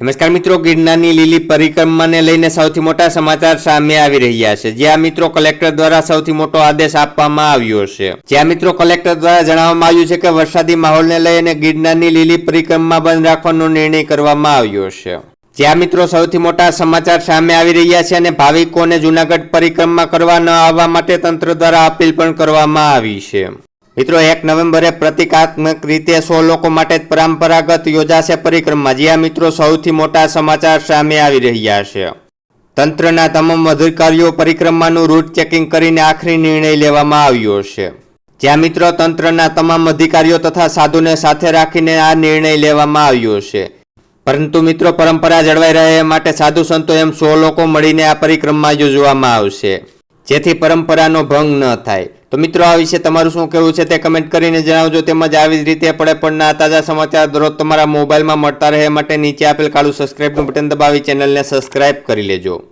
નમસ્કાર મિત્રો, ગિરનારની લીલી પરિક્રમાને લઈને સૌથી મોટા સમાચાર સામે આવી રહ્યા છે. જ્યાં મિત્રો કલેક્ટર દ્વારા સૌથી મોટો આદેશ આપવામાં આવ્યો છે. જ્યાં મિત્રો કલેક્ટર દ્વારા જણાવવામાં આવ્યું છે કે વરસાદી માહોલને લઈને ગિરનારની લીલી પરિક્રમા બંધ રાખવાનો નિર્ણય કરવામાં આવ્યો છે. જ્યાં મિત્રો સૌથી મોટા સમાચાર સામે આવી રહ્યા છે અને ભાવિકોને જૂનાગઢ પરિક્રમા કરવા ન આવવા માટે તંત્ર દ્વારા અપીલ પણ કરવામાં આવી છે. મિત્રો, એક નવેમ્બરે પ્રતિકાત્મક રીતે સો લોકો માટે પરંપરાગત યોજાશે પરિક્રમા જ્યાં મિત્રો સૌથી મોટા સમાચાર સામે આવી રહ્યા છે. તંત્રના તમામ અધિકારીઓ પરિક્રમાનું રૂટ ચેકિંગ કરીને આખરી નિર્ણય લેવામાં આવ્યો છે. જ્યાં મિત્રો તંત્રના તમામ અધિકારીઓ તથા સાધુને સાથે રાખીને આ નિર્ણય લેવામાં આવ્યો છે. પરંતુ મિત્રો, પરંપરા જળવાઈ રહે માટે સાધુ સંતો એમ સો લોકો મળીને આ પરિક્રમા યોજવામાં આવશે. જેથી પરંપરાનો ભંગ ન થાય. તો મિત્રો, આ વિશે તમારું શું કહેવું છે તે કમેન્ટ કરીને જણાવજો. તેમજ આવી જ રીતે પડે પડના તાજા સમાચાર દરરોજ તમારા મોબાઈલમાં મળતા રહે માટે નીચે આપેલ કાળું સબસ્ક્રાઇબનું બટન દબાવી ચેનલને સબસ્ક્રાઇબ કરી લેજો.